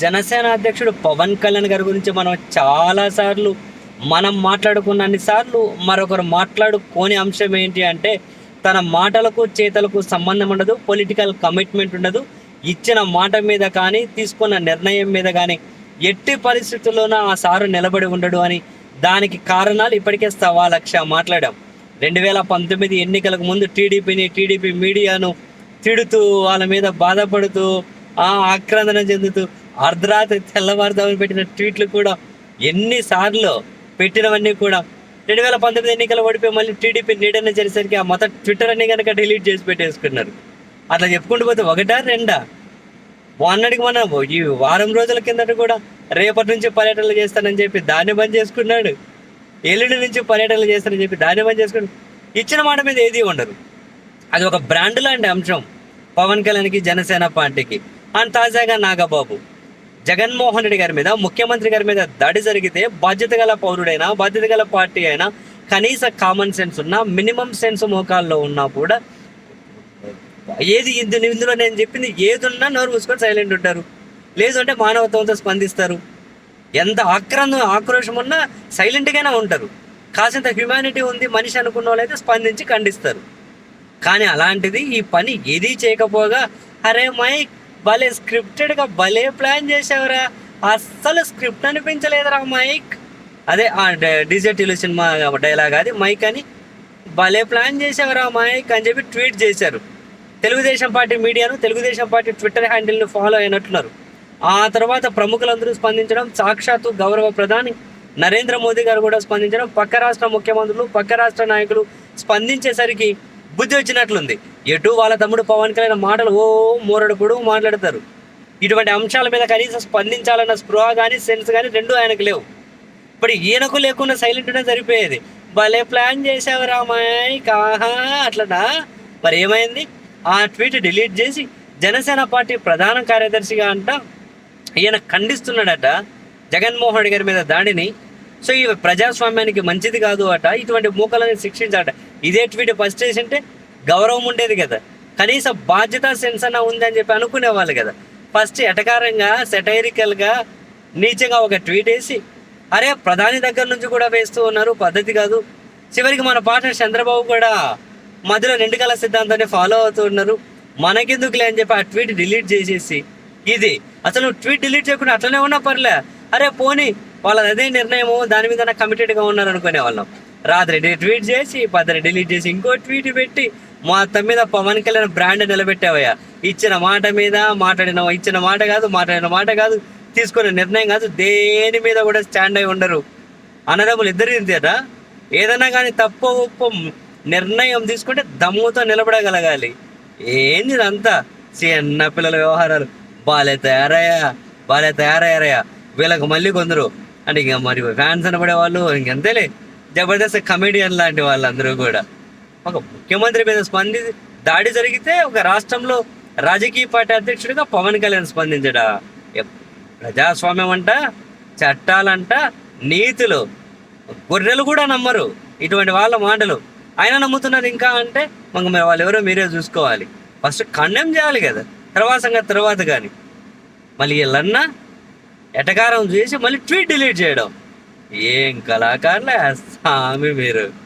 జనసేన అధ్యక్షుడు పవన్ కళ్యాణ్ గారి గురించి మనం చాలా సార్లు మనం మాట్లాడుకున్నన్ని సార్లు మరొకరు మాట్లాడుకోని అంశం ఏంటి అంటే తన మాటలకు చేతలకు సంబంధం ఉండదు పొలిటికల్ కమిట్మెంట్ ఉండదు. ఇచ్చిన మాట మీద కానీ తీసుకున్న నిర్ణయం మీద కానీ ఎట్టి పరిస్థితుల్లోనూ ఆ సారు నిలబడి ఉండడు అని దానికి కారణాలు ఇప్పటికే సవా లక్ష మాట్లాడాం. రెండు వేల పంతొమ్మిది ఎన్నికలకు ముందు టీడీపీని టీడీపీ మీడియాను తిడుతూ వాళ్ళ మీద బాధపడుతూ ఆ ఆక్రందన చెందుతూ అర్ధరాత్రి తెల్లవారుదామని పెట్టిన ట్వీట్లు కూడా ఎన్నిసార్లు పెట్టినవన్నీ కూడా రెండు వేల పంతొమ్మిది ఎన్నికలు ఓడిపోయి మళ్ళీ టీడీపీ నీడన చేసేసరికి ఆ మొత్తం ట్విట్టర్ అన్ని కనుక డిలీట్ చేసి పెట్టేసుకున్నారు. అట్లా చెప్పుకుంటూ పోతే ఒకటా రెండా? మొన్నటికి మన ఈ వారం రోజుల కిందట కూడా రేపటి నుంచి పర్యటనలు చేస్తానని చెప్పి దాన్ని బంద్ చేసుకున్నాడు. ఎల్లుండి నుంచి పర్యటనలు చేస్తానని చెప్పి దాన్ని బంద్ చేసుకున్నాడు. ఇచ్చిన మాట మీద ఏది ఉండదు. అది ఒక బ్రాండ్ లాంటి అంశం. పవన్ కళ్యాణ్కి జనసేన పార్టీకి. అండ్ తాజాగా నాగబాబు. జగన్మోహన్ రెడ్డి గారి మీద ముఖ్యమంత్రి గారి మీద దాడి జరిగితే బాధ్యత గల పౌరుడైనా బాధ్యత గల పార్టీ అయినా కనీస కామన్ సెన్స్ ఉన్నా మినిమం సెన్స్ మోకాల్లో ఉన్నా కూడా ఏది ఇందులో నేను చెప్పింది ఏది ఉన్నా నోరు మూసుకొని సైలెంట్ ఉంటారు. లేదు అంటే మానవత్వంతో స్పందిస్తారు. ఎంత ఆక్రందం ఆక్రోషం ఉన్నా సైలెంట్గానే ఉంటారు. కాసింత హ్యుమానిటీ ఉంది మనిషి అనుకున్న వాళ్ళైతే స్పందించి ఖండిస్తారు. కానీ అలాంటిది ఈ పని ఏది చేయకపోగా అరే మైక్ భలే స్క్రిప్టెడ్గా భలే ప్లాన్ చేసావురా అస్సలు స్క్రిప్ట్ అనిపించలేదురా మైక్. అదే ఆ డిజిటల్ సినిమా డైలాగ్ అది మైక్ అని భలే ప్లాన్ చేసావురా మైక్ అని చెప్పి ట్వీట్ చేశారు. తెలుగుదేశం పార్టీ మీడియాను తెలుగుదేశం పార్టీ ట్విట్టర్ హ్యాండిల్ను ఫాలో అయినట్టున్నారు. ఆ తర్వాత ప్రముఖులందరూ స్పందించడం సాక్షాత్తు గౌరవ ప్రధాని నరేంద్ర మోదీ గారు కూడా స్పందించడం పక్క రాష్ట్ర ముఖ్యమంత్రులు పక్క రాష్ట్ర నాయకులు స్పందించేసరికి బుద్ధి వచ్చినట్లుంది ఎటు వాళ్ళ తమ్ముడు పవన్ కళ్యాణ్ మాటలు ఓ మూరడు పొడుగు మాట్లాడతారు. ఇటువంటి అంశాల మీద కనీసం స్పందించాలన్న స్పృహ కానీ సెన్స్ కానీ రెండు ఆయనకు లేవు. ఇప్పుడు ఈయనకు లేకుండా సైలెంట్గా సరిపోయేది. భలే ప్లాన్ చేసావు రామాయ్ కాహా అట్లనా? మరి ఏమైంది? ఆ ట్వీట్ డిలీట్ చేసి జనసేన పార్టీ ప్రధాన కార్యదర్శిగా అంట ఈయన ఖండిస్తున్నాడట జగన్మోహన్ రెడ్డి గారి మీద దాడిని. సో ఈ ప్రజాస్వామ్యానికి మంచిది కాదు అట ఇటువంటి మూకలని శిక్షించాట ఇదే ట్వీట్ ఫస్ట్ చేసింటే గౌరవం ఉండేది కదా. కనీసం బాధ్యత సెన్స్ అన్న ఉందని చెప్పి అనుకునేవాళ్ళు కదా. ఫస్ట్ ఎటకారంగా సెటైరికల్గా నీచంగా ఒక ట్వీట్ వేసి అరే ప్రధాని దగ్గర నుంచి కూడా వేస్తూ ఉన్నారు పద్ధతి కాదు. చివరికి మన పార్ట్నర్ చంద్రబాబు కూడా మధ్యలో రెండు కళ సిద్ధాంతాన్ని ఫాలో అవుతూ ఉన్నారు. మనకెందుకులే అని చెప్పి ఆ ట్వీట్ డిలీట్ చేసేసి ఇది అసలు ట్వీట్ డిలీట్ చేయకుండా అట్లనే ఉన్నా పర్లే. అరే పోనీ వాళ్ళది అదే నిర్ణయము దాని మీద కమిటెడ్గా ఉన్నారు అనుకునే వాళ్ళం. రాత్రి ట్వీట్ చేసి పద్దరి డిలీట్ చేసి ఇంకో ట్వీట్ పెట్టి మొత్తం మీద పవన్ కళ్యాణ్ బ్రాండ్ నిలబెట్టావయ్యా. ఇచ్చిన మాట మీద మాట్లాడిన ఇచ్చిన మాట కాదు మాట్లాడిన మాట కాదు తీసుకున్న నిర్ణయం కాదు దేని మీద కూడా స్టాండ్ అయి ఉండరు. అన్నదమ్ములు ఇద్దరు ఇంతేట ఏదైనా కానీ తప్పు ఉప్పు నిర్ణయం తీసుకుంటే దమ్ముతో నిలబడగలగాలి. ఏంది ఇదంతా? చిన్న పిల్లల వ్యవహారాలు. బాలే తయారయ్యా బాలే తయారయ్యారయ్యా. వీళ్ళకి మళ్ళీ కొందరు. అంటే ఇక మరి ఫ్యాన్స్ అనబడే వాళ్ళు ఇంకంతేలే. జబర్దస్త్ కమెడియన్ లాంటి వాళ్ళందరూ కూడా. ఒక ముఖ్యమంత్రి మీద స్పంది దాడి జరిగితే ఒక రాష్ట్రంలో రాజకీయ పార్టీ అధ్యక్షుడిగా పవన్ కళ్యాణ్ స్పందించడా? ప్రజాస్వామ్యం అంట చట్టాలంట నీతులు. గొర్రెలు కూడా నమ్మరు. ఇటువంటి వాళ్ళ మాటలు. ఆయన నమ్ముతున్నారు ఇంకా అంటే మాకు మీరు వాళ్ళు ఎవరో మీరే చూసుకోవాలి. ఫస్ట్ ఖండం చేయాలి కదా. తర్వాత సంగతి తర్వాత కానీ. మళ్ళీ వీళ్ళన్నా ఎటకారం చేసి మళ్ళీ ట్వీట్ డిలీట్ చేయడం. ఏం కళాకారులే? స్వామి మీరు.